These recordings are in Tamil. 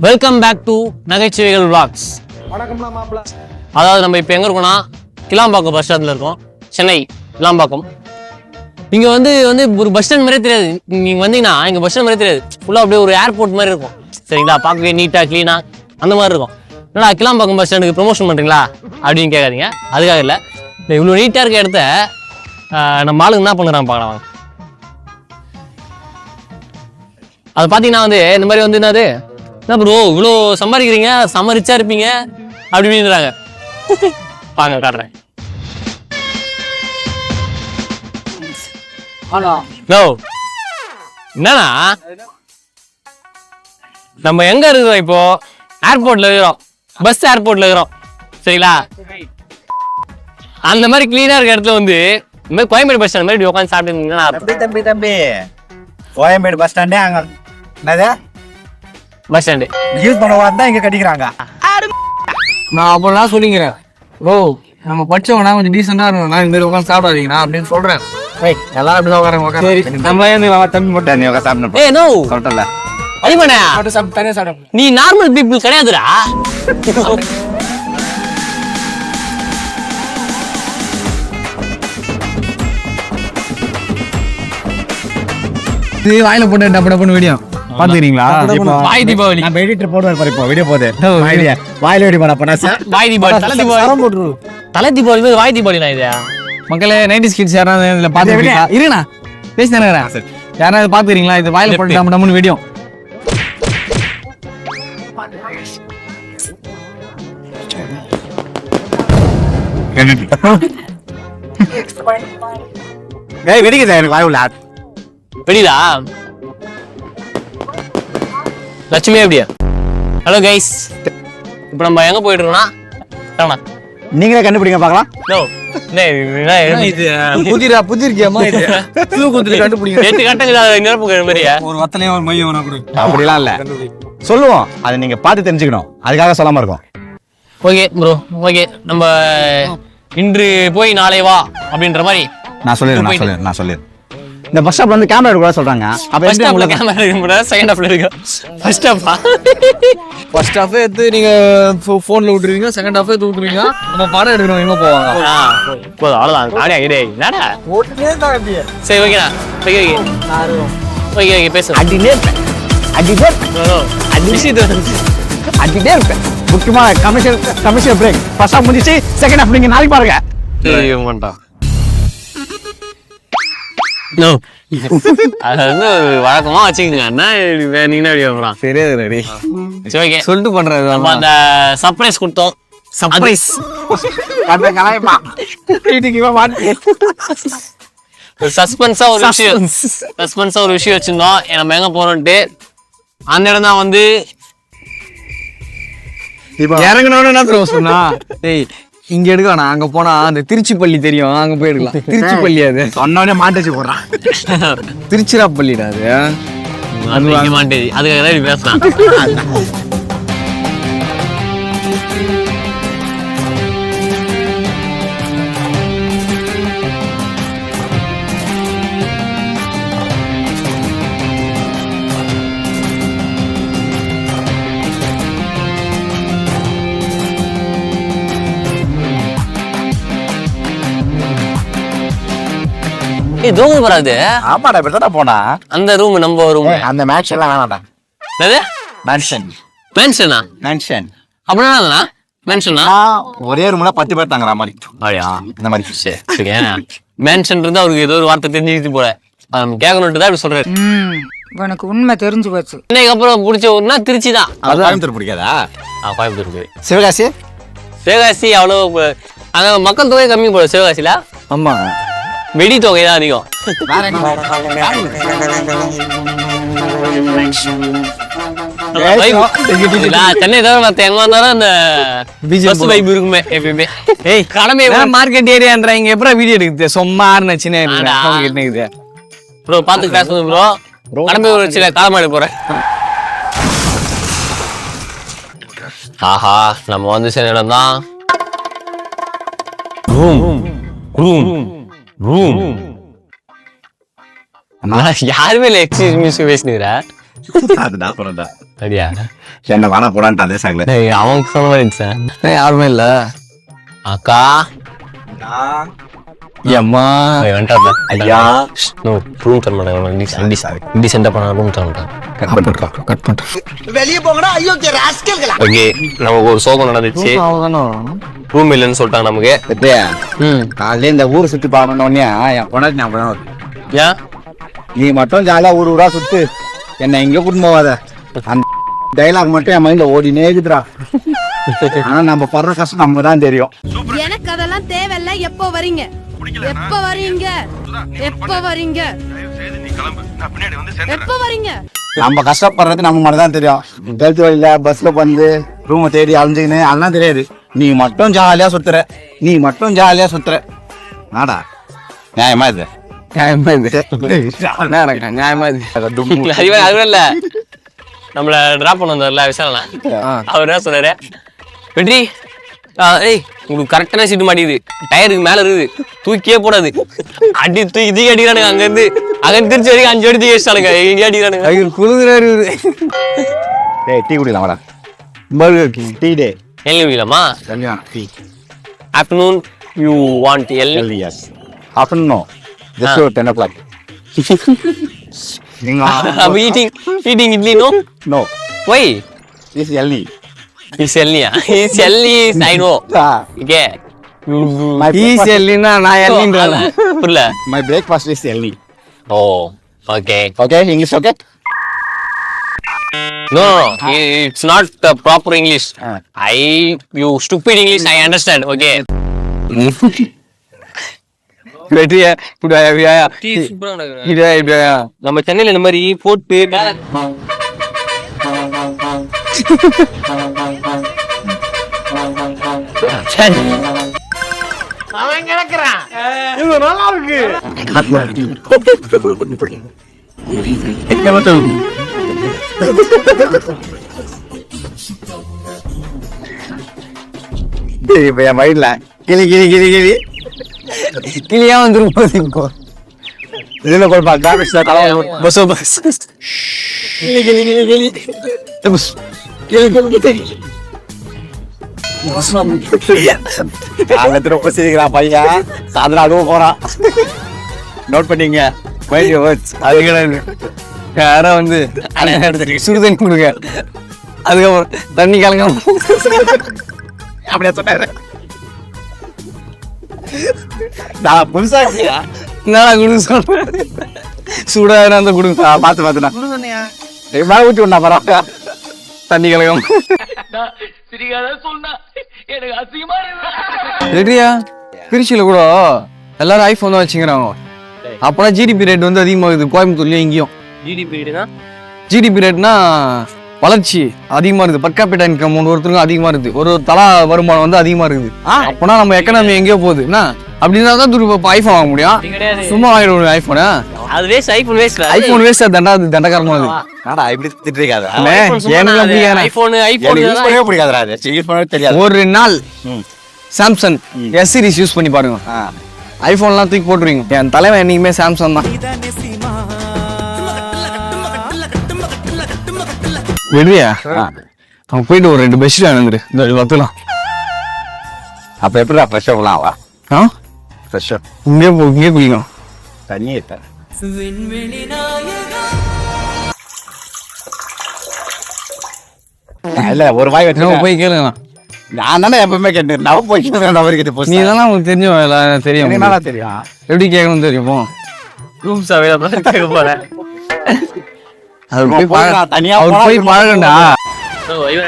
வெல்கம் பேக் டு நகைச்சுவைகள் vlogs. வணக்கம்ண்ணா மாப்பிள்ள அதாவது நம்ம இப்போ எங்கே இருக்கோம்னா கிளாம்பாக்கம் பஸ் ஸ்டாண்டில் இருக்கோம். சென்னை கிளாம்பாக்கம். இங்கே வந்து வந்து ஒரு பஸ் ஸ்டாண்ட் மாதிரியே தெரியாது. நீங்கள் வந்தீங்கன்னா இங்கே பஸ் ஸ்டாண்ட் மாதிரியே தெரியாது. ஃபுல்லாக அப்படியே ஒரு ஏர்போர்ட் மாதிரி இருக்கும். சரிங்களா? பார்க்கவே நீட்டாக க்ளீனாக அந்த மாதிரி இருக்கும். என்னடா கிளாம்பாக்கம் பஸ் ஸ்டாண்டுக்கு ப்ரொமோஷன் பண்ணுறீங்களா அப்படின்னு கேட்காதீங்க. அதுக்காக இல்லை. இவ்வளோ நீட்டாக இருக்க இடத்த நம்ம ஆளுங்க என்ன பண்ணுறாங்க பார்க்கலாம் அது பார்த்தீங்கன்னா வந்து இந்த மாதிரி வந்து என்னது? என்ன ப்ரோ இவ்வளோ சம்பாதிக்கிறீங்க செம்ம ரிச்சா இருப்பீங்க அப்படி இப்படின்றாங்க வாங்க காட்டுறேன். என்னன்னா நம்ம எங்க இருக்கிறோம் இப்போ? ஏர்போர்ட்ல இருக்கிறோம். பஸ் ஏர்போர்ட்ல இருக்கிறோம். சரிங்களா? அந்த மாதிரி கிளீனா இருக்க இடத்துல வந்து இந்த மாதிரி கோயம்பேடு பஸ் ஸ்டாண்ட் மாதிரி உட்காந்து சாப்பிட்டு தம்பி தம்பி தம்பி. கோயம்பேடு பஸ் ஸ்டாண்டே அங்க. என்னது? Bus stand. யூஸ் பண்ண வந்தா இங்க கட்டிக்கிறாங்க நான் அப்பெல்லாம் சொல்லிக்கிறேன். ஓ நம்ம படிச்சவங்கன்னா கொஞ்சம் டீசெண்டா இருக்கணும் இந்த மாதிரி உட்காந்து சாப்பிடாதீங்கண்ணா அப்படின்னு சொல்றேன். எல்லாரும் அப்படிதான் உட்காருங்க உட்காரு நம்ம ஏன் தம்பி மட்டும் நீ உட்காந்து சாப்பிடணும்? ஏ நோ சாப்பிட்டு சாப்பிட்டு தனியா சாப்பிட நீ நார்மல் பீப்புள் கிடையாதுடா. இது வாயில போட்டு டப்பு டப்புன்னு வீடியோ பாத்துக்கிறீங்களா வாய் தீபாவளி. நம்ம எடிட்டர் போடுவார் பாரு இப்போ வீடியோ போகுது வாயில வெடி பண்ண பண்ணா சார் வாய் தீபாவளி தலை தீபாவளி. தலை தீபாவளி மாதிரி வாய் தீபாவளி நான் இது? மக்களே நைன்டி ஸ்கிட்ஸ் யாராவது இதுல யாராவது பாத்துக்கிறீங்களா இது வாயில போட்டு வீடியோ ஏய் வெடிக்குது? எனக்கு வாய் உள்ள. வெடிதா லட்சுமி எப்படியா? ஹலோ கைஸ் இப்போ நம்ம எங்க போயிட்டு இருக்கோம்னா நீங்களே கண்டுபிடிங்க பார்க்கலாம். நோ இது? புதிரா புதிர்க்கியமா இது? தூக்கத்துல கண்டுபிடிங்க. எட்டு நிரப்புங்க மாதிரியா? ஒரு வத்தலையும் ஒரு மையம் வேணா கொடு. அப்படிலாம் இல்ல. சொல்லுவோம். அதை நீங்க பார்த்து தெரிஞ்சுக்கணும். அதுக்காக சொல்லாம இருக்கோம். ஓகே ப்ரோ ஓகே நம்ம இன்று போய் நாளை வா அப்படின்ற மாதிரி நான் சொல்லிடுறேன் நான். சொல்லிடுறேன் நான் சொல்லிடுறேன். இந்த பஸ் ஸ்டாப்ல வந்து கேமரா எடுக்க சொல்றாங்க. அப்ப ஃபர்ஸ்ட் உங்களுக்கு கேமரா இருக்க முடியாது செகண்ட் ஹாஃப்ல இருக்கு ஃபர்ஸ்ட் ஹாஃபா ஃபர்ஸ்ட் ஹாஃப் எடுத்து நீங்க போன்ல விட்டுருவீங்க செகண்ட் ஹாஃப் எடுத்து விட்டுருவீங்க. நம்ம படம் எடுக்கிறோம் எங்க போவாங்க? போதும் அவ்வளோதான் காடியா டேய் என்னடா? சரி ஓகேடா ஓகே ஓகே ஓகே ஓகே பேசு. இருப்பேன் விஷயத்தை வந்து அடினே இருப்பேன் முக்கியமா commission commission break first half முடிச்சு செகண்ட் ஹாஃப் நீங்க நாளைக்கு பாருங்க. நோ அது வந்து ஒரு வழக்கமா வச்சுக்கோங்க. என்ன நீங்க தெரியாது ரெடி சரி ஓகே. சொல்லிட்டு பண்றது நம்ம அந்த சர்ப்ரைஸ் கொடுத்தோம். சர்ப்ரைஸ். அந்த கலாயமா சஸ்பென்ஸா ஒரு விஷயம். சஸ்பென்ஸா ஒரு விஷயம் வச்சிருந்தோம். நம்ம எங்க போறோம்ட்டு அந்த இடம் தான் வந்து இறங்கணும்னு என்ன தெரியும் சொன்னா? இங்க எடுக்க வேணாம் அங்க போனா அந்த திருச்சிப்பள்ளி தெரியும். அங்க போய் எடுக்கலாம். திருச்சிப்பள்ளி அது. சொன்னோடனே மாட்டேச்சு போடுறான் திருச்சிராப்பள்ளிடா அது. அது மாட்டேது. அதுக்காக தான் இப்படி ஏய் தூங்க போறாது ஆமாடா இப்படி தானே போனா? அந்த ரூம் நம்ம ரூம் அந்த மேட்ச் எல்லாம் வேணாம்டா. என்னது? மேன்ஷன் மேன்ஷனா மேன்ஷன் அப்படின்னா என்னதுண்ணா மேன்ஷனா ஒரே ரூம்ல பத்து பேர் தாங்குற மாதிரி. அப்படியா? இந்த மாதிரி. சரி மேன்ஷன் இருந்து அவருக்கு ஏதோ ஒரு வார்த்தை தெரிஞ்சுக்கிட்டு போல. கேட்கணுன்ட்டு தான் இப்படி சொல்றாரு. ம் உனக்கு உண்மை தெரிஞ்சு போச்சு. இன்னைக்கு அப்புறம் பிடிச்ச ஊர்னா திருச்சி தான். அது கோயம்புத்தூர் பிடிக்காதா? ஆ கோயம்புத்தூர் இருக்குது சிவகாசி? சிவகாசி அவ்வளோ அங்க மக்கள் தொகை கம்மி போல சிவகாசியில. ஆமா. வெடி தொகை தான் அதிகம் சென்னை தவிர மத்த எங்க வந்தாலும் அந்த பஸ் வைப் இருக்குமே எப்பயுமே. ஏய் கடமை மார்க்கெட் ஏரியான்ற இங்க எப்பறம் வீடியோ எடுக்குது? சும்மா சின்ன ஆடா. இருக்குது ப்ரோ பார்த்து பேசுங்க ப்ரோ. கடமை ஒரு சில காலமாடு போறேன். ஆஹா நம்ம வந்து சேர்ந்த இடம் தான் ரூம் ரூம் ரூம் யாருமே இல்லை எக்ஸ்கியூஸ் அதுதான் சொல்றேன் சரியா என்ன வேணா போடான்ட்டு அதே டேய் அவனுக்கு சொன்ன மாதிரி யாருமே இல்ல அக்கா ஐயா. நோ ரூம் தர மாட்டாங்க இன்டிசென்ட்டாக பண்ண. ரூம் தர மாட்டாங்க கட் பண்ணிட்டு கட் ஓகே நமக்கு ஒரு சோகம் நடந்துச்சு. ரூம் இல்லைன்னு சொல்லிட்டாங்க நமக்கு. காலையில இந்த ஊர் சுத்தி பார்க்கணும் உடனே என் பொண்ணாச்சு ஞாபகம். ஏன் நீ மட்டும் ஜாலியா ஊர் ஊரா சுத்து. என்ன எங்க கூட்டிட்டு போவாத? அந்த டைலாக் மட்டும் என் மைண்ட்ல ஓடினே இருக்குதுடா. ஆனா நம்ம படுற கஷ்டம் நமக்கு தான் தெரியும். எனக்கு அதெல்லாம் தேவையில்ல எப்போ வரீங்க? எப்ப வரீங்க? எப்ப வரீங்க? எப்ப வரீங்க? நம்ம கஷ்டப்படுறது நம்ம மட்டும் தான் தெரியும். கழுத்து வழியில பஸ்ல வந்து ரூமை தேடி அலைஞ்சுக்கின்னு அதெல்லாம் தெரியாது. நீ மட்டும் ஜாலியா சுத்துற. நீ மட்டும் ஜாலியா சுத்துற. நாடா நியாயமா இது? நியாயமா இது? நியாயமா இது? அதுவே அதுவே இல்ல நம்மள டிராப் பண்ண வந்தார்ல விசாரணை அவர் என்ன சொன்னாரு? வெற்றி ஏய் உங்களுக்கு கரெக்டான சீட்டு மாட்டேங்குது டயருக்கு மேல இருக்குது. தூக்கியே போடாது. அடி தூக்கி தூக்கி அடிக்கிறானுங்க அங்க இருந்து அங்க திருச்சி வரைக்கும் அஞ்சு அடி தூக்கி வச்சிட்டானுங்க இங்க அடிக்கிறானுங்க. ஐயோ குளுகுறாரு டேய் டீ குடிக்கலாம் வாடா. King tea day. எல்னி குடிக்கலாமா? கல்யாணம் டீ. ஆஃப்டர்நூன் யூ வாண்ட் எல்னி L S afternoon no just ஒரு டென் ஓ கிளாக் நீங்க eating eating idli no? No why? This எல்னி oh no it's not the proper english. Ah. i you stupid english i understand. Okay. வெற்றியா இப்படி வாயா, இப்படி வாயா. இப்படி வாயா, இப்படி வாயா. நம்ம சென்னையில இந்த மாதிரி போட்டு இப்ப என் மைண்ட்ல கிளி கிளி கிளி கிளி. கிளியா வந்துரும் போது இப்போ. இதுல கூட பா காமிச்சு தலை பஸ் பஸ் கிளி கிளி கிளி கிளி. கிளி கிளி கிளி. அங்க திரும்ப சிரிக்கிறான் பையன் சாயந்தரம் அதுவும் போறான் நோட் பண்ணீங்க மைண்ட் வேர்ட்ஸ் அது கிடையாது யாரா வந்து சுடுதண்ணி கொடுங்க அதுக்கப்புறம் தண்ணி கலங்க அப்படியே சொன்னாரு நான் புதுசா இருக்கியா என்னடா சொல்றேன் சூடாக அந்த குடுங்க பார்த்து பார்த்துண்ணா மேலே ஊற்றி விடா பரவாயில்ல தண்ணி கலகம் ரெடியா திருச்சியில கூட எல்லாரும் ஐபோன் தான் வச்சுக்கிறாங்க. அப்பனா ஜிடிபி ரேட் வந்து அதிகமாகுது கோயம்புத்தூர்லயும் இங்கேயும் ஜிடிபி ரேட்னா ஜிடிபி ரேட்னா வளர்ச்சி அதிகமா இருக்குது. பர் கேபிட்டல் இன்கம் ஒருத்தருக்கும் அதிகமா இருக்குது. ஒரு ஒரு தலா வருமானம் வந்து அதிகமா இருக்குது. அப்பனா நம்ம எக்கனாமி எங்கேயோ போகுது. என்ன? அப்படின்னா தான் துரு ஐபோன் வாங்க முடியும். சும்மா வாங்கிடுவோம் ஐபோனு அது waste iPhone waste iPhone waste தண்டா அது தண்டகாரமா அது. நாடா இப்படி திட்டிருக்காத எனக்கு பிடிக்காது ஐபோன் எனக்கு யூஸ் ஐபோன் பண்ணவே பிடிக்காதுடா அது. யூஸ் பண்ணவே தெரியாது. ஒரு நாள். சாம்சங் எஸ் சீரிஸ் யூஸ் பண்ணி பாருங்க. ஐபோன்லாம் தூக்கி போட்டுருவீங்க. என் தலைவன் என்னைக்குமே சாம்சங் தான். விடுவியா. அவன் போயிட்டு ஒரு ரெண்டு பெட்ஷீட் வந்துரு. இந்த பத்துலாம் அப்ப எப்படிடா ஃப்ரெஷ்ஷாக போகலாம் வா? ஆ? ஃப்ரெஷ்ஷாக இங்கே போ இங்கே குளிக்கும் தண்ணி இருக்க இல்ல ஒரு வாய் வச்சு போய் கேளுங்க நான் தானே எப்பவுமே கேட்டேன். நான் போய் கேட்கிறேன் அவர்கிட்ட நீ போய் தானே உங்களுக்கு தெரியும் எனக்கு உங்களுக்கு. நல்லா தெரியும்? எப்படி கேட்கணும் தெரியும் போ. ரூம்ஸ் அவைலபிள் கேட்க போறேன். அவர் போய் தனியா அவர் போய் பழகண்டா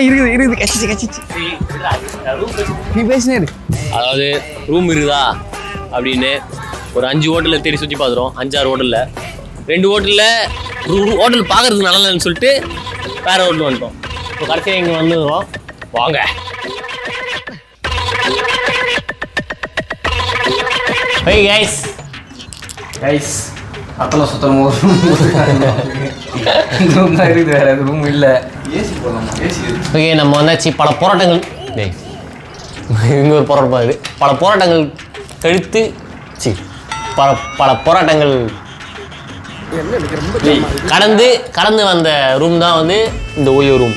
இருக்குது இருக்குது கச்சிச்சு கச்சிச்சு நீ பேசினே அதாவது ரூம் இருக்குதா? அப்படின்னு ஒரு அஞ்சு ஹோட்டலில் தேடி சுற்றி பார்த்துறோம் அஞ்சாறு ஹோட்டலில் ரெண்டு ஹோட்டலில் ஹோட்டல் பார்க்கறதுக்கு நல்லா இல்லைன்னு சொல்லிட்டு வேற ஹோட்டல் வந்துட்டோம். இப்போ கடைசியாக இங்கே வந்துடுறோம். வாங்க. ஹை கைஸ் கைஸ் அத்தனை சுத்தம் ஒரு ரூம் தான் இருக்குது வேற ரூம் இல்லை. ஏசி போடலாமா? ஏசி ஓகே நம்ம வந்தாச்சு பல போராட்டங்கள். டேய் இங்க ஒரு போராட்டம் இது பல போராட்டங்கள் கழித்து சி பல பல போராட்டங்கள். கடந்து கடந்து வந்த ரூம் தான் வந்து இந்த ஓயோ ரூம்